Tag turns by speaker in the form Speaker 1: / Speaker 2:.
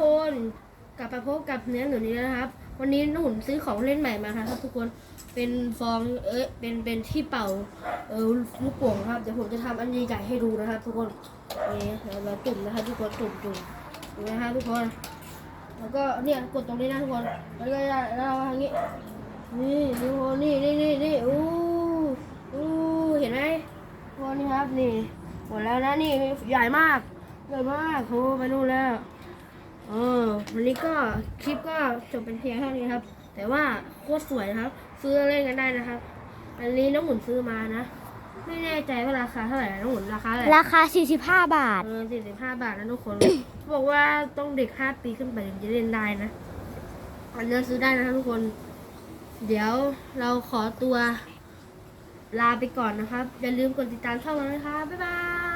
Speaker 1: คนกลับมาพบกับเนื้อหนูนี้แล้วนะครับ วันนี้น้องหุ่นซื้อของเล่นใหม่มาครับทุกคนเป็นฟองเอ้ยเป็นเป็นที่เป่าเออลูกโป่งครับเดี๋ยวผมจะทำอันใหญ่ๆให้ดูนะครับ ทุกคนนี่เราจุ่มนะครับทุกคนจุ่มจุ่มนะครับทุกคน แล้วก็เนี่ยกดตรงนี้นะทุกคนแล้วก็เราทางนี้นี่ทุกคนนี่นี่นี่นี่อู้อู้เห็นไหมทุกคนนี่ครับนี่หมดแล้วนะนี่ใหญ่มากใหญ่มากโอ้ไปนู่นแล้ว วันนี้ก็คลิปก็จบเป็นเพียงเท่านี้ครับ แต่ว่าโคตรสวยนะครับ ซื้อเล่นกันได้นะครับ อันนี้น้องหมุนซื้อมานะ ไม่แน่ใจว่าราคาเท่าไหร่นะน้องหมุนราคาเท่าไหร่
Speaker 2: ราคา 45 บาท
Speaker 1: เออสี่สิบห้าบาทนะทุกคน บอกว่าต้องเด็กห้าปีขึ้นไปถึงจะเล่นได้นะ อันนี้ซื้อได้นะครับทุกคน เดี๋ยวเราขอตัวลาไปก่อนนะครับ อย่าลืมกดติดตามช่องเรานะคะบ๊ายบาย